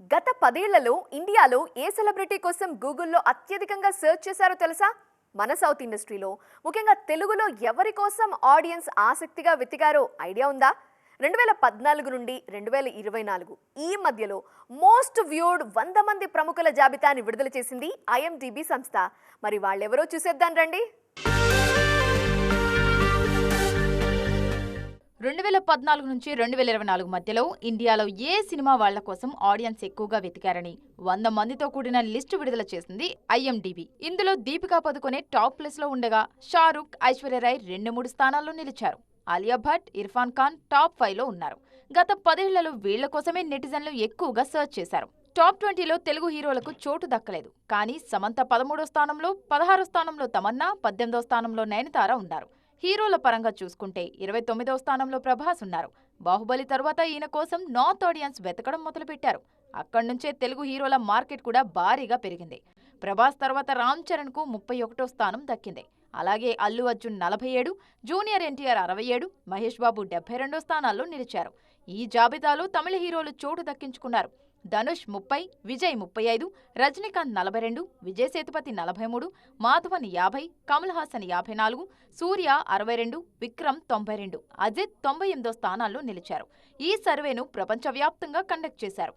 గత పదేళ్ళలో ఇండియాలో ఏ సెలబ్రిటీ కోసం గూగుల్లో అత్యధికంగా సెర్చ్ చేశారో తెలుసా? మన సౌత్ ఇండస్ట్రీలో. ముఖ్యంగా తెలుగులో ఎవరి కోసం ఆడియన్స్ ఆసక్తిగా వెతికారో ఐడియా ఉందా? రెండు వేల పద్నాలుగు నుండి రెండు వేల ఇరవై నాలుగు. ఈ మధ్యలో మోస్ట్ వ్యూడ్ వంద మంది ప్రముఖుల జాబితాని విడుదల చేసింది ఐఎండిబి సంస్థ. మరి వాళ్ళెవరో చూసేద్దాం రండి. రెండు వేల పద్నాలుగు నుంచి రెండు వేల ఇరవై నాలుగు మధ్యలో ఇండియాలో ఏ సినిమా వాళ్ళ కోసం ఆడియన్స్ ఎక్కువగా వెతికారని వంద మందితో కూడిన లిస్టు విడుదల చేసింది ఐఎండిబి. ఇందులో దీపికా పదుకొనే టాప్ ప్లేస్లో ఉండగా షారుఖ్ ఐశ్వర్యరాయ్ రెండు మూడు స్థానాల్లో నిలిచారు. ఆలియా భట్ ఇర్ఫాన్ ఖాన్ టాప్ ఫైవ్లో ఉన్నారు. గత పదేళ్ళలో వీళ్ళ కోసమే నెటిజన్లు ఎక్కువగా సర్చ్ చేశారు. టాప్ ట్వంటీలో తెలుగు హీరోలకు చోటు దక్కలేదు. కానీ సమంత పదమూడో స్థానంలో పదహారో స్థానంలో తమన్నా పద్దెనిమిదో స్థానంలో నయనతార ఉన్నారు. హీరోల పరంగా చూసుకుంటే ఇరవై తొమ్మిదో స్థానంలో ప్రభాస్ ఉన్నారు. బాహుబలి తర్వాత ఈయన కోసం నార్త్ ఆడియన్స్ వెతకడం మొదలుపెట్టారు. అక్కడి నుంచే తెలుగు హీరోల మార్కెట్ కూడా భారీగా పెరిగింది. ప్రభాస్ తర్వాత రామ్ చరణ్కు ముప్పై ఒకటో స్థానం దక్కింది. అలాగే అల్లు అర్జున్ నలభై ఏడు జూనియర్ ఎన్టీఆర్ అరవై ఏడు మహేష్ బాబు డెబ్బై రెండో స్థానాల్లో నిలిచారు. ఈ జాబితాలో తమిళ హీరోలు చోటు దక్కించుకున్నారు. ధనుష్ ముప్పై విజయ్ ముప్పై ఐదు రజనీకాంత్ నలభై రెండు విజయ్ సేతుపతి నలభై మూడు మాధవన్ యాభై కమల్ హాసన్ యాభై నాలుగు సూర్య అరవై రెండు విక్రమ్ తొంభై రెండు అజిత్ తొంభై ఎనిమిదో స్థానాల్లో నిలిచారు. ఈ సర్వేను ప్రపంచవ్యాప్తంగా కండక్ట్ చేశారు.